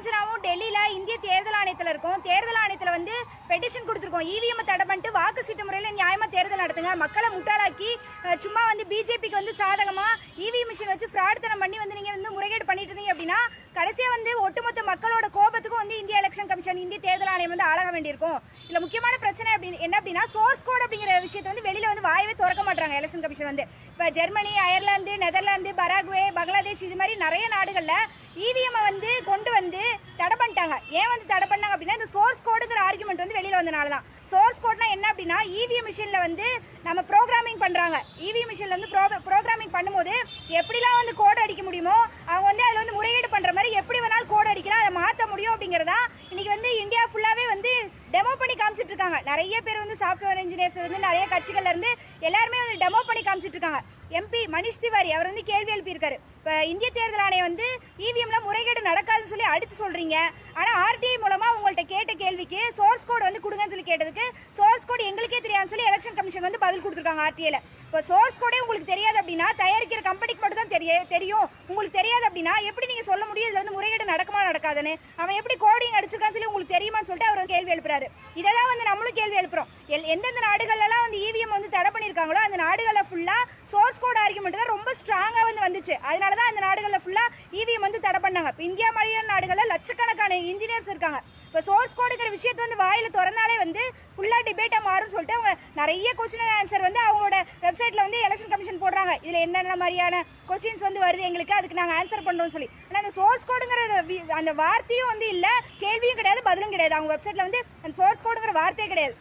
டென்ஷனாகவும் டெல்லியில் இந்திய தேர்தல் ஆணையத்தில் இருக்கோம். தேர்தல் ஆணையத்தில் வந்து பெட்டிஷன் கொடுத்துருக்கோம். இவிஎம் தடை பண்ணிட்டு வாக்கு சீட்டு முறையில் நியாயமாக தேர்தல் நடத்துங்க. மக்களை முட்டாளாக்கி சும்மா வந்து பிஜேபிக்கு வந்து சாதகமாக இவிஎம் மிஷின் வச்சு ஃப்ராட்தனம் பண்ணி வந்து நீங்கள் வந்து முறைகேடு பண்ணிட்டு இருந்தீங்க அப்படின்னா கடைசியாக வந்து ஒட்டுமொத்த மக்களோட கோபத்துக்கும் வந்து இந்திய எலெக்ஷன் கமிஷன் இந்திய தேர்தல் ஆணையம் வந்து ஆளாக வேண்டியிருக்கும். இதில் முக்கியமான பிரச்சனை அப்படின்னு என்ன அப்படின்னா சோர்ஸ் கோட் அப்படிங்கிற விஷயத்தை வந்து வெளியில் வந்து வாயவே திறக்க மாட்டாங்க எலெக்ஷன் கமிஷன் வந்து. இப்போ Germany Ireland Netherlands Paraguay Bangladesh இது மாதிரி நிறைய நாடுகளில் இவிஎம்மை வந்து கொண்டு வந்து தடை பண்ணிட்டாங்க. ஏன் வந்து தடை பண்ணாங்க அப்படின்னா இந்த சோர்ஸ் கோடுங்கிற ஆர்குமெண்ட் வந்து வெளியில் வந்தனால தான். சோர்ஸ் கோட்னா என்ன அப்படின்னா இவிஎம் மிஷினில் வந்து நம்ம ப்ரோக்ராமிங் பண்ணுறாங்க இவிஎம் மிஷினில் வந்து ப்ரோ ப்ரோக்ராமிங் பண்ணும்போது எப்படிலாம் வந்து கோடு அடிக்க முடியுமோ அவங்க வந்து அதில் வந்து முறையீடு பண்ணுற மாதிரி எப்படி வேணாலும் கோடு அடிக்கலாம் அதை மாற்ற முடியும் அப்படிங்கிறதா இன்னைக்கு வந்து இந்தியா ஃபுல்லாகவே வந்து டெமோ பண்ணி காமிச்சிட்டு இருக்காங்க. நிறைய பேர் வந்து சாஃப்ட்வேர் இன்ஜினியர்ஸ் வந்து நிறைய கட்சிகள்லேருந்து எல்லாருமே வந்து டெமோ பண்ணி காமிச்சிட்டு இருக்காங்க எம்பி மனிஷ் திவாரி அவர் வந்து கேள்வி எழுப்பியிருக்காரு. இப்போ இந்திய தேர்தல் ஆணையம் வந்து இவிஎம்ல முறைகேடு நடக்காதுன்னு சொல்லி அடிச்சு சொல்றீங்க. ஆனால் ஆர்டிஐ மூலமா உங்கள்ட்ட கேட்ட கேள்விக்கு சோர்ஸ் கோட் வந்து கொடுங்கன்னு சொல்லி கேட்டதுக்கு சோர்ஸ் கோட் எங்களுக்கே தெரியாதுன்னு சொல்லி எலெக்ஷன் கமிஷன் வந்து பதில் கொடுத்துருக்காங்க ஆர்டிஐல இப்போ சோர்ஸ் கோடே உங்களுக்கு தெரியாது அப்படின்னா தயாரிக்கிற கம்பெனிக்கு மட்டும் தான் தெரிய தெரியும். உங்களுக்கு தெரியாது அப்படின்னா எப்படி நீங்கள் சொல்ல முடியும்? இதில் வந்து முறைகேடு நடக்குமா நடக்காதுன்னு. அவன் எப்படி கோடிங் அடிச்சிருக்கான்னு சொல்லி உங்களுக்கு தெரியுமான்னு சொல்லிட்டு அவர் கேள்வி எழுப்புறாரு. இதெல்லாம் வந்து நம்மளும் கேள்வி எழுப்புறோம். எல்- எந்தெந்த நாடுகள்லாம் வந்து இவிஎம் வந்து தடை பண்ணியிருக்காங்களோ அந்த நாடுகளில் ஃபுல்லாக சோர்ஸ் கோட் ஆர்குமெண்ட் தான் ரொம்ப ஸ்ட்ராங்காக வந்து வந்துச்சு. அதனால தான் அந்த நாடுகளில் ஃபுல்லாக இவிஎம் வந்து தடை பண்ணாங்க. இப்போ இந்தியா மாதிரியான நாடுகளில் லட்சக்கணக்கான இன்ஜினியர்ஸ் இருக்காங்க. இப்போ சோர்ஸ் கோடுங்கிற விஷயத்தை வந்து வாயில் திறந்தாலே வந்து ஃபுல்லாக டிபேட்டாக மாறும்னு சொல்லிட்டு அவங்க நிறைய கொஸ்டின் ஆன்சர் வந்து அவங்களோட வெப்சைட்டில் வந்து எலெக்ஷன் கமிஷன் போடுறாங்க. இதில் என்னென்ன மாதிரியான கொஸ்டின்ஸ் வந்து வருது எங்களுக்கு அதுக்கு நாங்கள் ஆன்சர் பண்ணுறோம்னு சொல்லி. ஆனால் அந்த சோர்ஸ் கோடுங்கிற வி- அந்த வார்த்தையும் வந்து இல்லை கேள்வியும் கிடையாது பதிலும் கிடையாது. அவங்க வெப்சைட்டில் வந்து அந்த சோர்ஸ் கோடுங்கிற வார்த்தையே கிடையாது.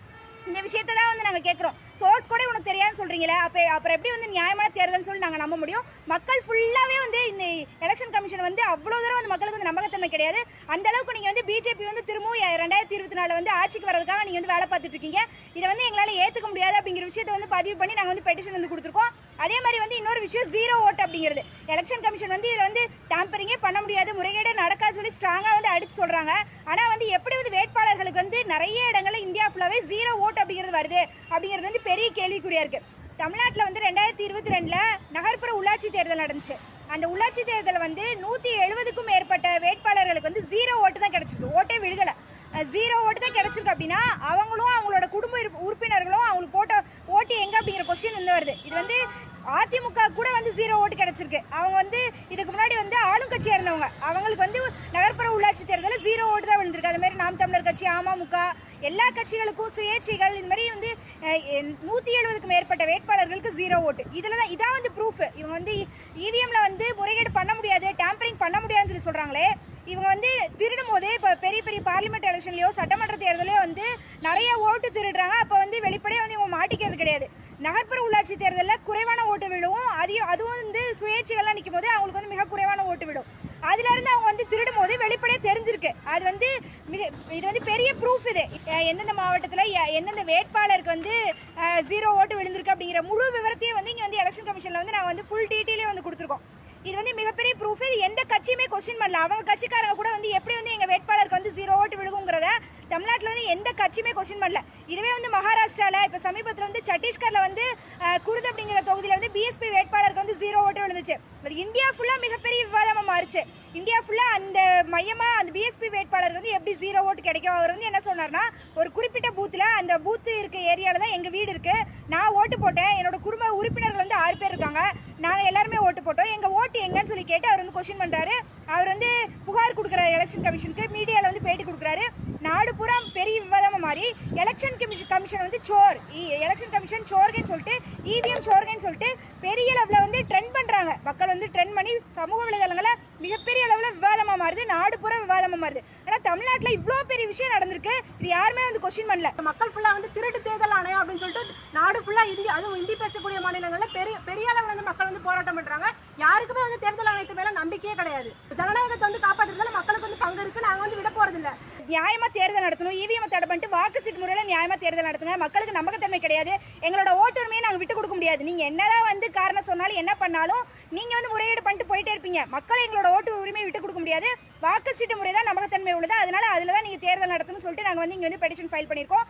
இந்த விஷயத்தை தான் வந்து நாங்கள் கேட்குறோம் சோர்ஸ் கூட உனக்கு தெரியாதுன்னு சொல்கிறீங்களே அப்போ அப்புறம் எப்படி வந்து நியாயமான தேர்தல்னு சொல்லி நாங்கள் நம்ப முடியும்? மக்கள் ஃபுல்லாகவே வந்து இந்த எலெக்ஷன் கமிஷன் வந்து அவ்வளோ தூரம் வந்து மக்களுக்கு வந்து நம்பகத்தன்மை கிடையாது. அந்த அளவுக்கு நீங்கள் வந்து பிஜேபி வந்து திரும்பவும் ரெண்டாயிரத்தி இருபத்தி நாலில் வந்து ஆட்சிக்கு வரதுக்காக நீங்கள் வந்து வேலை பார்த்துட்டு இருக்கீங்க. இதை வந்து எங்களால் ஏற்றுக்க முடியாது அப்படிங்கிற விஷயத்தை வந்து பதிவு பண்ணி நாங்கள் வந்து பெட்டிஷன் வந்து கொடுத்துருக்கோம். அதே மாதிரி வந்து இன்னொரு விஷயம் ஜீரோ ஓட் அப்படிங்கிறது. எலெக்ஷன் கமிஷன் வந்து இதில் வந்து டேம்பரிங்கே பண்ண முடியாது முறைகேடு நடக்காது சொல்லி ஸ்ட்ராங்காக வந்து அடிச்சு சொல்கிறாங்க ஆனால் வந்து எப்படி வந்து வேட்பாளர்களுக்கு வந்து நிறைய இடங்களில் இந்தியா ஃபுல்லாகவே ஜீரோ ஓட் அப்படிங்கிறது வருது? அப்படிங்கிறது வந்து பெரிய கேள்விக்குறியாக இருக்குது தமிழ்நாட்டில் வந்து ரெண்டாயிரத்தி இருபத்தி ரெண்டில் நகர்ப்புற உள்ளாட்சி தேர்தல் நடந்துச்சு. அந்த உள்ளாட்சி தேர்தலில் வந்து நூற்றி எழுபதுக்கும் மேற்பட்ட வேட்பாளர்களுக்கு வந்து ஜீரோ ஓட்டு தான் கிடச்சிருக்கு. ஓட்டே விழுகலை. ஜீரோ ஓட்டு தான் கிடச்சிருக்கு அப்படின்னா அவங்களும் அவங்களோட குடும்ப உறுப்பினர்களும் அவங்களுக்கு போட்ட ஓட்டு எங்க அப்படிங்கிற கொஸ்டின் வந்து வருது. இது வந்து அதிமுக கூட வந்து ஜீரோ ஓட்டு கிடைச்சிருக்கு. அவங்க வந்து இதுக்கு முன்னாடி வந்து ஆள் இருந்தவங்க. அவங்களுக்கு வந்து நகர்ப்புற உள்ளாட்சி தேர்தலில் ஜீரோ ஓட்டு தான் விழுந்திருக்கு. அது மாதிரி நாம் தமிழர் கட்சி அமமுக எல்லா கட்சிகளுக்கும் சுயேட்சைகள் இது மாதிரி வந்து நூற்றி எழுபதுக்கு மேற்பட்ட வேட்பாளர்களுக்கு ஜீரோ ஓட்டு இதில் தான் இதான் வந்து ப்ரூஃப் இவங்க வந்து இவிஎம்ல வந்து முறைகேடு பண்ண முடியாது டேம்பரிங் பண்ண முடியாதுன்னு சொல்லி சொல்கிறாங்களே இவங்க வந்து திருடும் போதே இப்போ பெரிய பெரிய பார்லிமெண்ட் எலெக்ஷன்லையோ சட்டமன்ற தேர்தலையோ வந்து நிறைய ஓட்டு திருடுறாங்க. அப்போ வந்து வெளிப்படையாக வந்து இவங்க மாட்டிக்கிறது கிடையாது. நகர்ப்புற உள்ளாட்சி தேர்தலில் குறைவான ஓட்டு விழுவும். அதையும் அதுவும் வந்து சுயேட்சைகள்லாம் நிற்கும் போது அவங்களுக்கு வந்து மிக குறைவான ஓட்டு விடும் அதுல இருந்து அவங்க வந்து திருடும் போது வெளிப்படையாக தெரிஞ்சிருக்கு. அது வந்து இது வந்து பெரிய ப்ரூஃப் இது. எந்தெந்த மாவட்டத்தில் எந்தெந்த வேட்பாளருக்கு வந்து ஜீரோ ஓட்டு விழுந்திருக்கு அப்படிங்கிற முழு விவரத்தையும் வந்து இங்கே வந்து எலெக்ஷன் கமிஷனில் வந்து நான் வந்து ஃபுல் டீட்டெயிலே வந்து கொடுத்துருக்கோம். இது வந்து மிகப்பெரிய ப்ரூஃப் இது எந்த கட்சியுமே கொஸ்டின் பண்ணல அவங்க கட்சிக்காரங்க கூட வந்து எப்படி வந்து எங்கள் வேட்பாளருக்கு வந்து ஜீரோ ஓட்டு விழுகுங்கிறத தமிழ்நாட்டில் வந்து எந்த கட்சியுமே கொஸ்டின் பண்ணல இதுவே வந்து மகாராஷ்டிராவில் இப்போ சமீபத்தில் வந்து சட்டீஸ்கரில் வந்து குருது குருத் அப்படிங்கிற தொகுதியில் வந்து பிஎஸ்பி வேட்பாளருக்கு வந்து ஜீரோ ஓட்டு விழுந்துச்சு. அது இந்தியா ஃபுல்லாக மிகப்பெரிய விவாதமாக மாறுச்சு. இந்தியா ஃபுல்லாக அந்த மையமாக அந்த பிஎஸ்பி வேட்பாளருக்கு வந்து எப்படி ஜீரோ ஓட்டு கிடைக்கும்? அவர் வந்து என்ன சொன்னார்னா ஒரு குறிப்பிட்ட பூத்தில் அந்த பூத்து இருக்க ஏரியாவில் தான் எங்கள் வீடு இருக்குது நான் ஓட்டு போட்டேன். என்னோட குடும்ப உறுப்பினர்கள் வந்து ஆறு பேர் இருக்காங்க. நாங்கள் எல்லாருமே ஓட்டு போட்டோம். எங்கள் ஓட்டு எங்கன்னு சொல்லி கேட்டு அவர் வந்து கொஷின் பண்ணுறாரு அவர் வந்து புகார் கொடுக்குறாரு எலெக்ஷன் கமிஷனுக்கு மீடியாவில் வந்து பேட்டி கொடுக்குறாரு. நாடு பூரா பெரிய விவாதமாக மாறி எலெக்ஷன் கமிஷன் கமிஷன் வந்து சோர். எலெக்ஷன் கமிஷன் சோர்கன்னு சொல்லிட்டு இவிஎம் சோர்கன்னு சொல்லிட்டு பெரிய அளவில் வந்து ட்ரெண்ட் பண்ணுறாங்க மக்கள் வந்து ட்ரெண்ட் பண்ணி சமூக வலைதளங்களை மிகப்பெரிய அளவில் விவாதமாக மாறுது. நாடு பூரா விவாதமாக மாறுது. ஆனால் தமிழ்நாட்டில் இவ்வளோ பெரிய விஷயம் நடந்திருக்கு. இது யாருமே வந்து கொஸ்டின் பண்ணல. மக்கள் ஃபுல்லாக வந்து திருட்டு தேர்தல் ஆணையம் அப்படின்னு சொல்லிட்டு நாடு ஃபுல்லாக இந்தி அதுவும் இந்தி பேச மாநிலங்கள்ல பெரிய பெரிய அளவில் வந்து மக்கள் வந்து போராட்டம் பண்றாங்க. யாருக்குமே வந்து தேர்தல் ஆணையத்து மேல நம்பிக்கையே கிடையாது. ஜனநாயகத்தை வந்து காப்பாற்றுறதுல மக்களுக்கு வந்து பங்கு இருக்கு. நாங்க வந்து விட போறது இல்ல. நியாயமா தேர்தல் நடத்தணும். இவிஎம் தடை பண்ணிட்டு வாக்கு சீட்டு முறையில் நியாயமா தேர்தல் நடத்துங்க. மக்களுக்கு நம்பகத்தன்மை கிடையாது. எங்களோட ஓட்டுரிமையை நாங்கள் விட்டு கொடுக்க முடியாது. நீங்க என்னதான் வந்து காரணம் சொன்னாலும் என்ன பண்ணாலும் நீங்க வந்து முறையீடு பண்ணிட்டு போயிட்டே இருப்பீங்க. மக்கள் எங்களோட ஓட்டு உரிமையை விட்டு கொடுக்க முடியாது. வாக்கு சீட்டு முறை தான் நம்பகத்தன்மை உள்ளது. அதனால அதுல தான் நீங்க தேர்தல் நடத்தணும்னு சொல்லிட்டு நாங்கள் வந்து இங்க வந்து பெட்டிஷன் ஃபைல் பண்ணியிருக்கோம்.